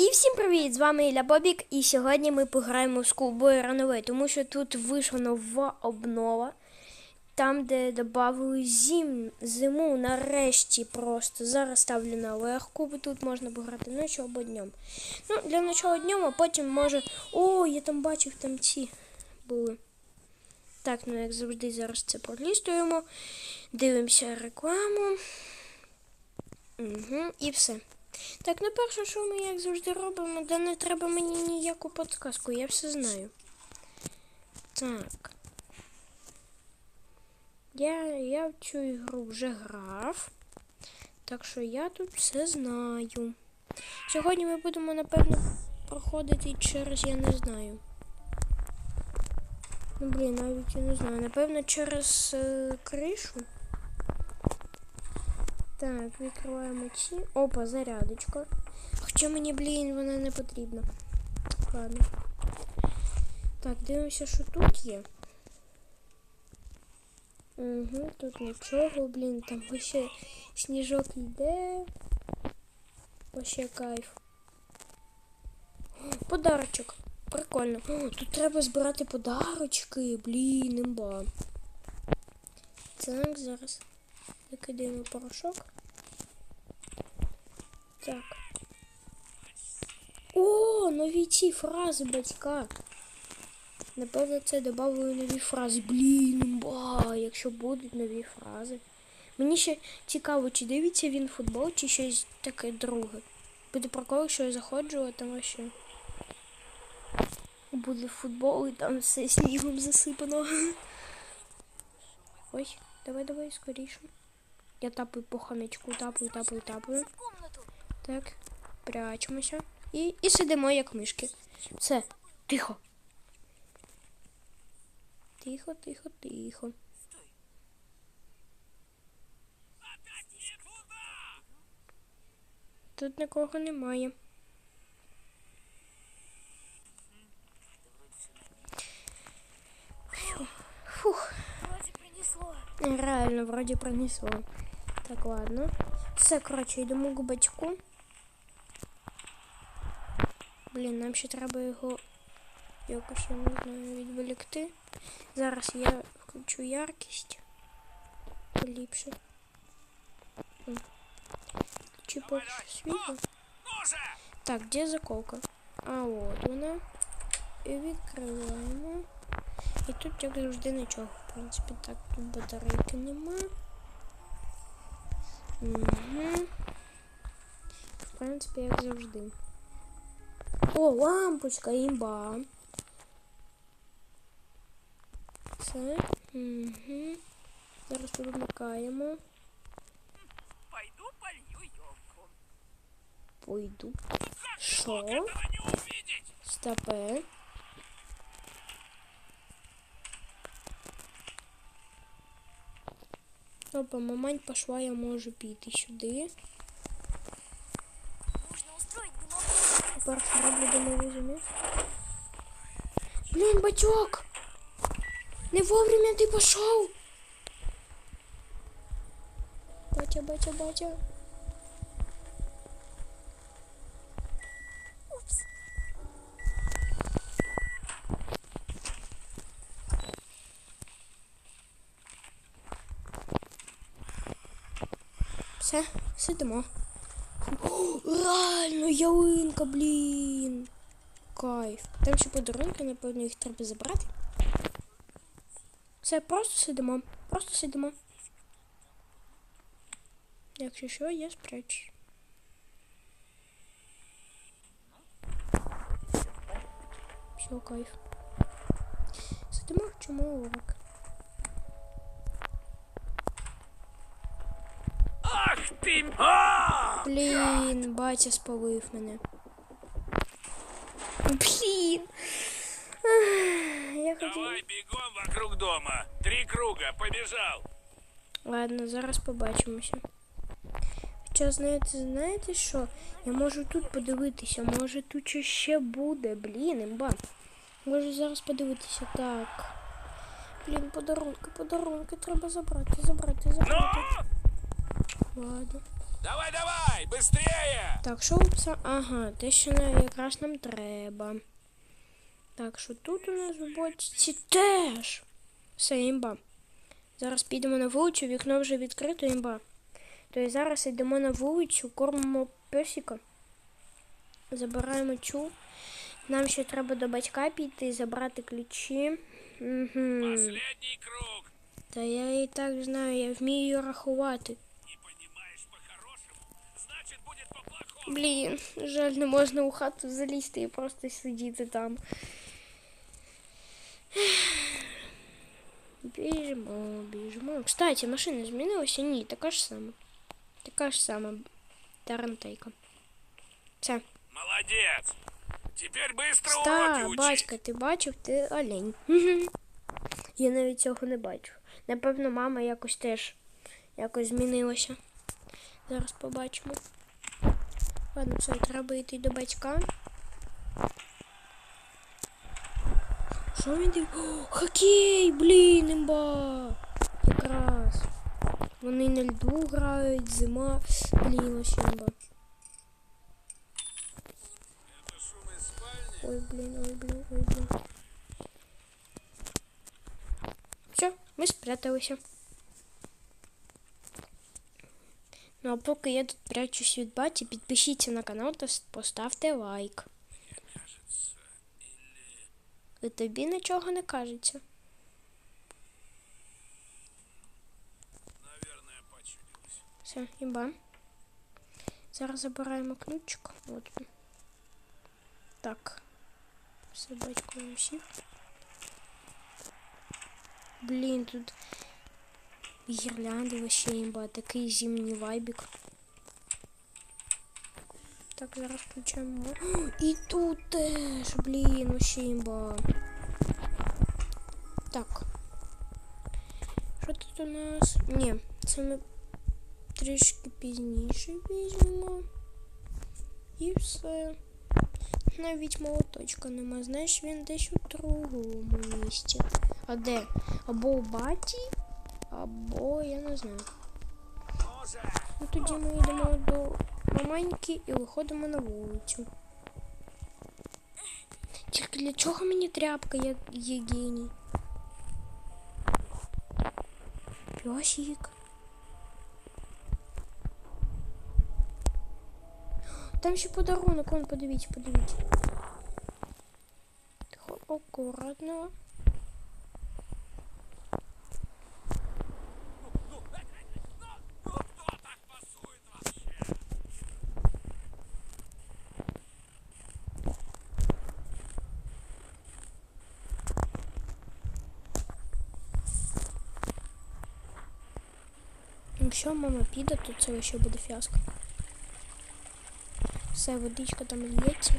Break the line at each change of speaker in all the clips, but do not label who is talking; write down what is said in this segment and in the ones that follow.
І всім привіт! З вами Ілля Бобік, і сьогодні ми пограємо в Schoolboy Runaway, тому що тут вийшла нова обнова, там, де додали зим, зиму нарешті просто. Зараз ставлю на легку, бо тут можна пограти ночі або днем. Ну, для начала днем, а потім може. О, я там бачив, там ці були. Так, ну як завжди, зараз це пролістуємо. Дивимося рекламу. Угу, і все. Так, ну перше, що ми, як завжди, робимо, да не треба мені ніяку подсказку, я все знаю. Так. Я, я в цю ігру вже грав. Так що я тут все знаю. Сьогодні ми будемо, напевно, проходити через, я не знаю. Ну, блін, навіть я не знаю. Напевно, через е, кришу. Так, відкриваємо ці. Опа, зарядочка. Хоча мені, блін, вона не потрібна. Ладно. Так, дивимося, що тут є. Угу, тут нічого, блін, там ще сніжок йде. Вообще кайф. Подарочок. Прикольно. О, тут треба збирати подарочки. Блін, імба. Так, зараз викидаємо порошок. Так. О, нові ці фрази батька. Напевно, це додали нові фрази. Блін, імба, якщо будуть нові фрази. Мені ще цікаво, чи дивиться він футбол, чи щось таке друге. Буде прикол, що я заходжу, а там ще буде футбол і там все снігом засипано. Ой, давай, давай, скоріше. Я тапаю по хомячку, тапаю, тапаю, тапаю. Так, прячемося. І, і сидимо як мишки. Все, тихо. Тихо, тихо, тихо. Тут нікого немає. Фу. Фух.
Принесло.
Реально, вроді пронесло. Так, ладно. Все, коротше, йдемо к батьку. Блін, нам ще треба його якось, я не знаю, відволікти. Зараз я включу яркість. Поліпше. Включи поки світло. Так, де заколка? А от вона. І відкриваємо. І тут, як завжди, нічого, в принципі, так, тут батарейки нема. Угу. В принципі, як завжди. О, лампочка, імба. Це. Угу. Зараз тут вмикаємо.
Пойду полью елку.
Пойду. Що?
Этого.
Стопе. Опа, мамань пошла, я можу піти сюди. Тепер що домову заміс. Блін, батьок! Не вовремя ти пішов! Батя, батя, батя.
Упс.
Все, сидимо. О, реально, ялинка, блін. Кайф. Там ще подарунки, напевно, їх треба забрати. Все, просто сидимо. Просто сидимо. Якщо що, я спрячусь. Все, кайф. Сидимо, вчимо урок.
Ах ты! А!
Блін, батя спалив мене. Блін. Ах, Я хотів.
Давай бегом вокруг дома. Три круга, побежал.
Ладно, зараз побачимося. Хоча, знаєте, знаєте що? Я можу тут подивитися, може тут щось ще буде. Блін, імба. Можу зараз подивитися. Так. Блін, подарунки, подарунки треба забрати, забрати, забрати. Ладно.
Давай, давай, быстрее!
Так, що це? Ага, те, що на- якраз нам треба. Так, що тут у нас в бочці теж. Все, імба. Зараз підемо на вулицю, вікно вже відкрито, імба. Тобто зараз йдемо на вулицю, кормимо песика. Забираємо цю. Нам ще треба до батька піти, забрати ключі. Угу.
Круг.
Та я і так знаю, я вмію рахувати. Блін, жаль, не можна у хату залізти і просто сидіти там. Біжимо, біжимо. Кстати, машина змінилася? Ні, така ж сама. Така ж сама тарантайка. Це.
Молодец. Теперь быстро уроки
Та,
учи.
батька, ти бачив, ти олень. Я навіть цього не бачу. Напевно, мама якось теж якось змінилася. Зараз побачимо. Ладно, все, треба йти до батька. Що він див? О, хокей! Блін, імба! Якраз. Вони на льду грають, зима. Блін, ось імба. Ой, блін, ой, блін, ой, блін. Все, ми спряталися. Ну а поки я тут прячусь від баті, підпишіться на канал та поставте лайк. І тобі нічого не кажеться. Все, іба. Зараз забираємо ключик. От. Так. Батько він. Блін, тут гірлянди вообще імба, такий зимній вайбік. Так, зараз включаємо. І тут теж, блін, вообще імба. Так. Що тут у нас? Ні, це ми трішки пізніше візьмемо. І все. Навіть молоточка нема. Знаєш, він десь у другому місці. А де? Або у баті, або я не знаю.
Ну
тоді ми йдемо до маманьки і виходимо на вулицю. Тільки для чого мені тряпка, як є геній? Пьосик. Там ще подарунок, вон, подивіться, подивіться. Тихо, Якщо мама піде, то це ще буде фіаско. Все, водичка там лється.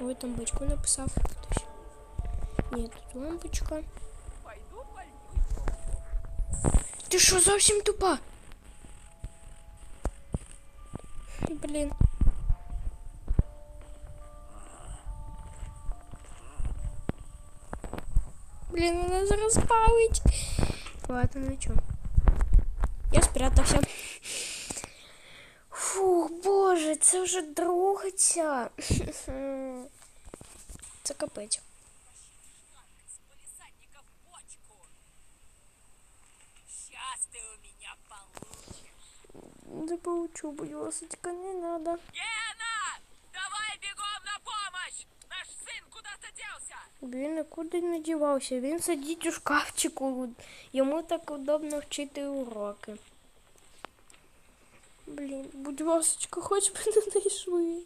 Ой, там батько написав хтось. Ні, тут лампочка.
Пойду полью.
Ти що зовсім тупа? Блін. Блін, вона зараз палить. Ладно, ну чо. Я спрятався. Фух, боже, це вже друга ця. Це капець.
С полисадника в бочку. Сейчас ты у меня получишь.
Не получу, будь ласочка, не надо.
Гена! Давай бегом на помощь! Сын куда-то делся!
Він нікуди не дівався, він сидить у шкафчику. Йому так удобно вчити уроки. Блін, будь ласочка, хоч би не знайшли.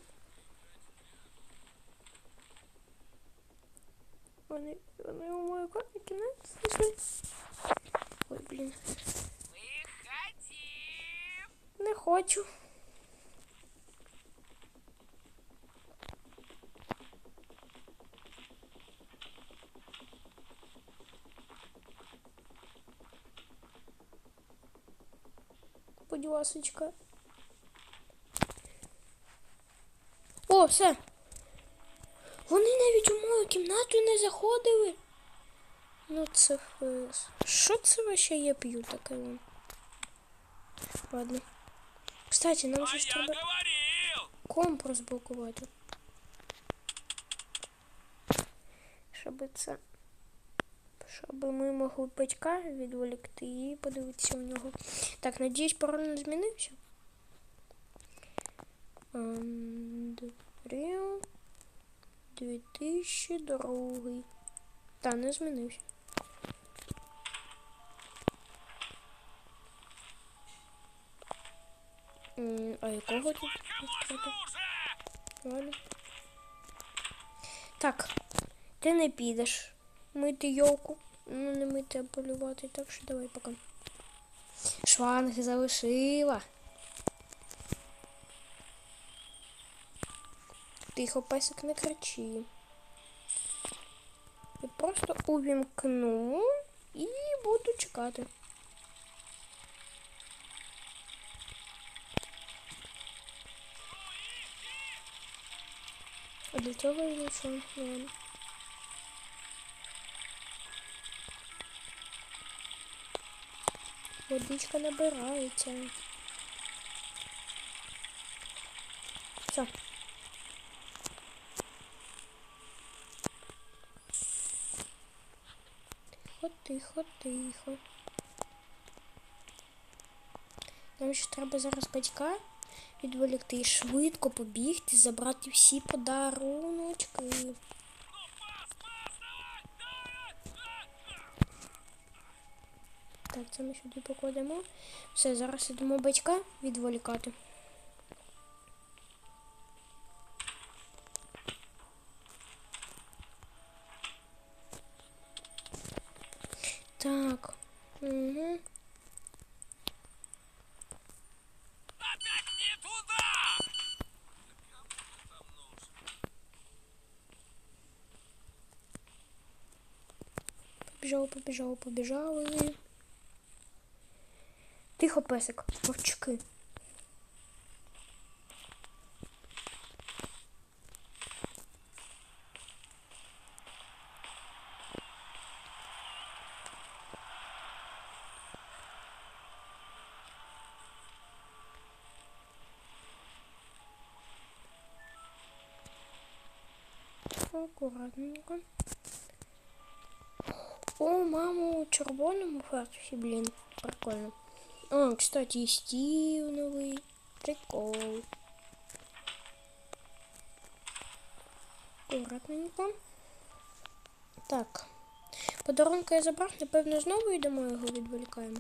Вони, вони у мою карту кінець знайшли. Ой, блін,
Выходи!
не хочу. Будь ласочка. О, все. Вони навіть у мою кімнату не заходили. Ну це фес. Що це вообще я п'ю таке? вон? Ладно. Кстати, нам же треба комп розблокувати. Щоб це. Щоб ми могли батька відволікти і подивитися у нього. Так, надіюсь, пароль не змінився. Андрію 2002. Та, не змінився. А якого тут?
Уже?
Ладно. Так, ти не підеш мити йолку. Ну, не мити, а полювати, так що давай пока. Шланг залишила. Тихо, песик, не кричи. Я просто увімкну і буду чекати. А для цього я нічого не Водичка набирається. Все. Тихо, тихо, тихо. Нам ще треба зараз батька відволікти і швидко побігти, забрати всі подаруночки. Так, це ми сюди покладемо. Все, зараз ідемо батька відволікати. Так. Угу.
Туда!
Побіжали, побіжали, побіжали. Тихо, песик, мовчки. Аккуратненько. О, маму червоному фартусі, блін, прикольно. О, кстати, і стів новий. Прикол. Аккуратненько. Так. Подарунка я забрав, напевно, знову йдемо його відволікаємо.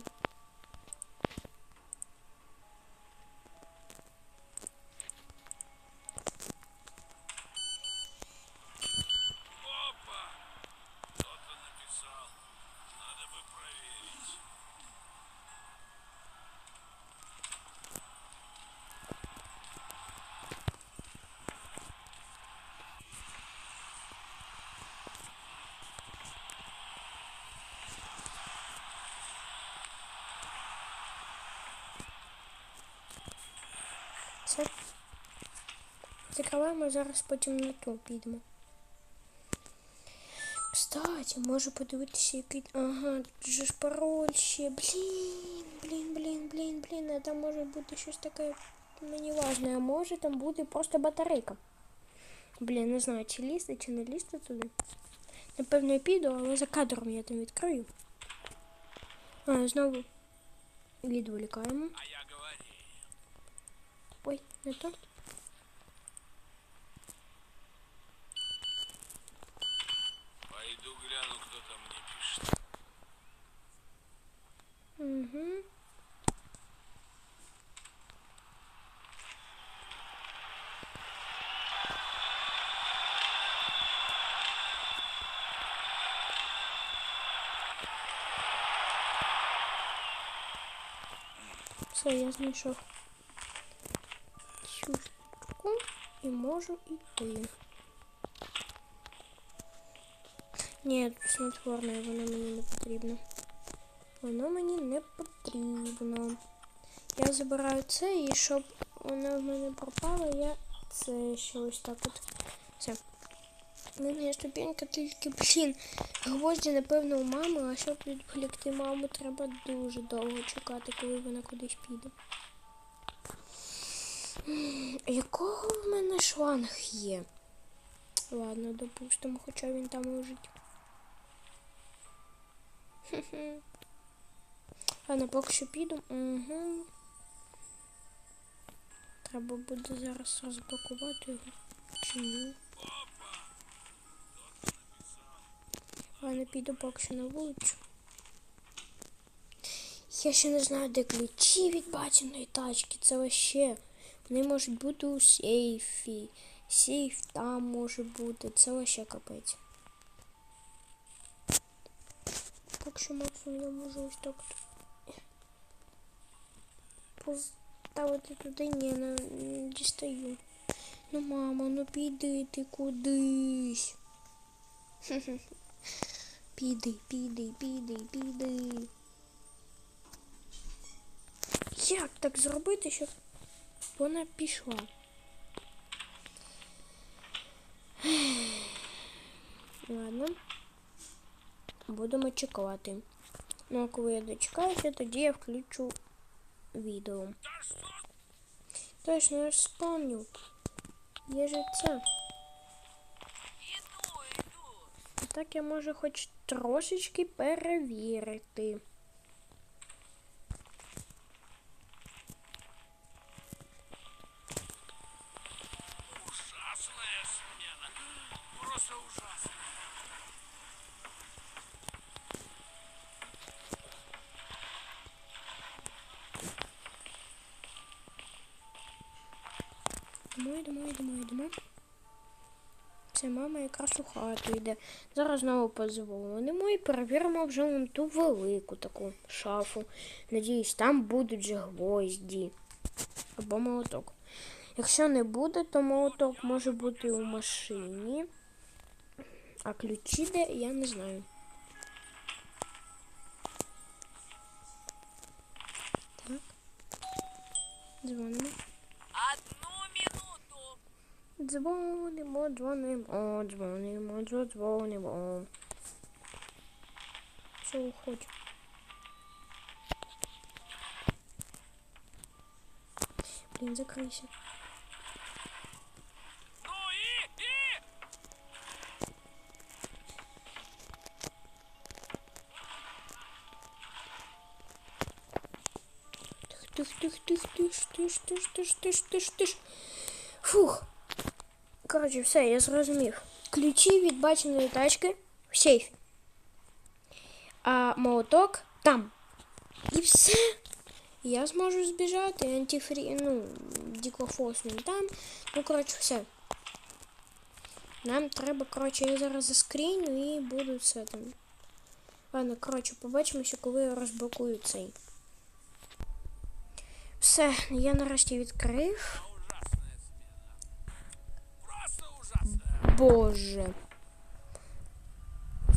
Все. Закриваємо зараз потім на ту підемо. Кстати, можу подивитися, який. Ага, тут же ж пароль ще. Блін, блін, блін, блін, блін. А там може бути щось таке мені важне, а може там буде просто батарейка. Блін, не знаю, чи лізти, чи не лізти туди. Напевно, я піду, але за кадром я там відкрию. А, знову відволікаємо.
А я
то.
Пойду гляну, кто там мне пишет.
Угу. Все, я знайшов і можу йти. Ні, снотворне, воно мені не потрібно. Воно мені не потрібно. Я забираю це і щоб воно в мене пропало, я це ще ось так от. Все. Нижня ступенька тільки, блін, гвозді, напевно, у мами, а щоб відволікти маму, треба дуже довго чекати, коли вона кудись піде. Якого в мене шланг є? Ладно, допустимо, хоча він там лежить. Ладно, поки що піду. Угу. Треба буде зараз розблокувати його. Чи ні? Ладно, піду поки що на вулицю. Я ще не знаю, де ключі від батіної тачки. Це вообще. Вони можуть бути у сейфі. Сейф там може бути. Це вообще капець. Поки що максимум я можу ось так. Поставити туди, ні, не дістаю. Ну, мама, ну піди ти кудись. Піди, піди, піди, піди. Як так зробити, щоб вона пішла? Ладно. Будемо чекати. Ну, а коли я дочекаюся, тоді я включу відео. Точно, я ж вспомнив. Є же це. Так я можу хоч трошечки перевірити. Йдемо, йдемо, йдемо. Це мама якраз у хату йде. Зараз знову позвонимо і перевіримо вже вон ту велику таку шафу. Надіюсь, там будуть же гвозді. Або молоток. Якщо не буде, то молоток може бути у машині. А ключі де, я не знаю. Так. Дзвонимо. Дзвонимо, дзвонимо, дзвонимо, дзвонимо. Все, уходь.
И, и!
Тих, тих, тих, тих, тиш, тиш, тиш, тиш, тиш, тиш. Фух. Коротше, все, я зрозумів. Ключі від баченої тачки в сейфі. А молоток там. І все. Я зможу збіжати. Антифрі, ну, діклофос він там. Ну, коротше, все. Нам треба, коротше, я зараз заскріню і буду все там. Ладно, коротше, побачимося, коли я розблокую цей. Все, я нарешті відкрив. Боже.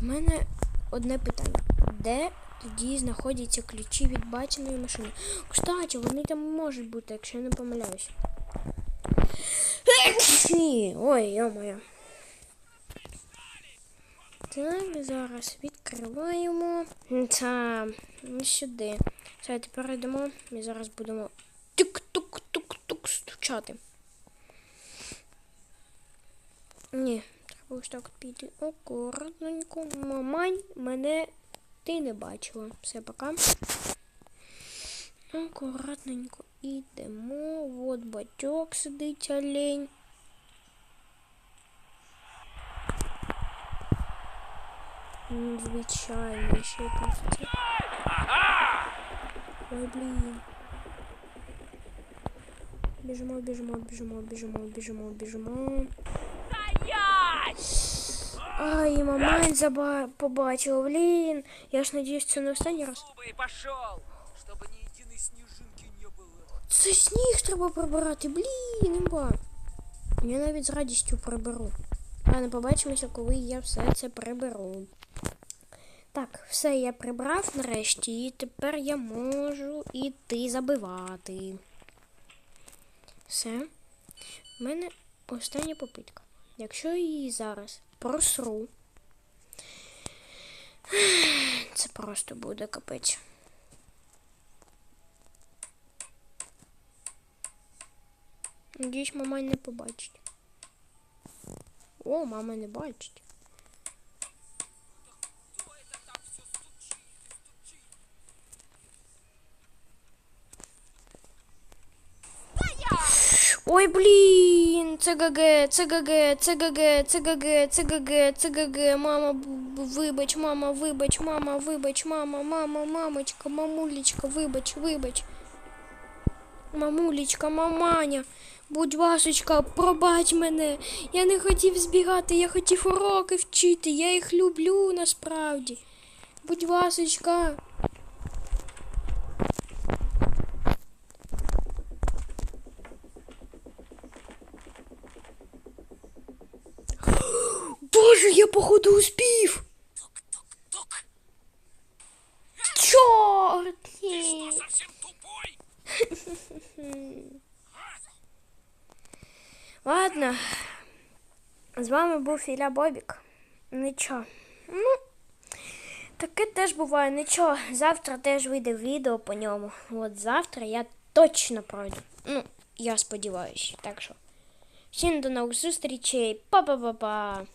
В мене одне питання. Де тоді знаходяться ключі від баченої машини? Кстати, вони там можуть бути, якщо я не помиляюсь. Ой, йо-моє. Так, зараз відкриваємо. Та, сюди. Все, тепер йдемо і зараз будемо тук-тук-тук-тук стучати. Ні, ось так піти акуратненько. Мамань, мене ти не бачила. Все, пока. Акуратненько ідемо. От батьок сидить олень. Звичайно, ще якийсь. Ой, блін. Біжимо, біжимо, біжимо, біжимо, біжимо, біжимо.
Стоять!
Ай, мамань заба... побачила, блін. Я ж надіюсь, це не останній раз.
Зубы и пошел, чтобы ни единой снежинки не было.
Це сніг треба прибирати, блін, імба. Я навіть з радістю приберу. Ладно, побачимося, коли я все це приберу. Так, все я прибрав нарешті, і тепер я можу іти забивати. Все. У мене остання попитка. Якщо її зараз просру. Це просто буде капець. Надіюсь, мама не побачить. О, мама не бачить. Ой, блін, це ГГ, це ГГ, це ГГ, це ГГ, це ГГ, це ГГ, мама, вибач, мама, вибач, мама, вибач, мама, мама, мамочка, мамулечка, вибач, вибач. Мамулечка, маманя, будь ласочка, пробач мене. Я не хотів збігати, я хотів уроки вчити, я їх люблю насправді. Будь ласочка. Боже, я походу успів. Чорт!
Что,
ні.
совсем тупой?
Ладно. З вами був Ілля Бобік. Нічого. Ну, таке теж буває. Нічого. Завтра теж вийде відео по ньому. От завтра я точно пройду. Ну, я сподіваюся. Так що. Всім до нових зустрічей. Па-па-па-па.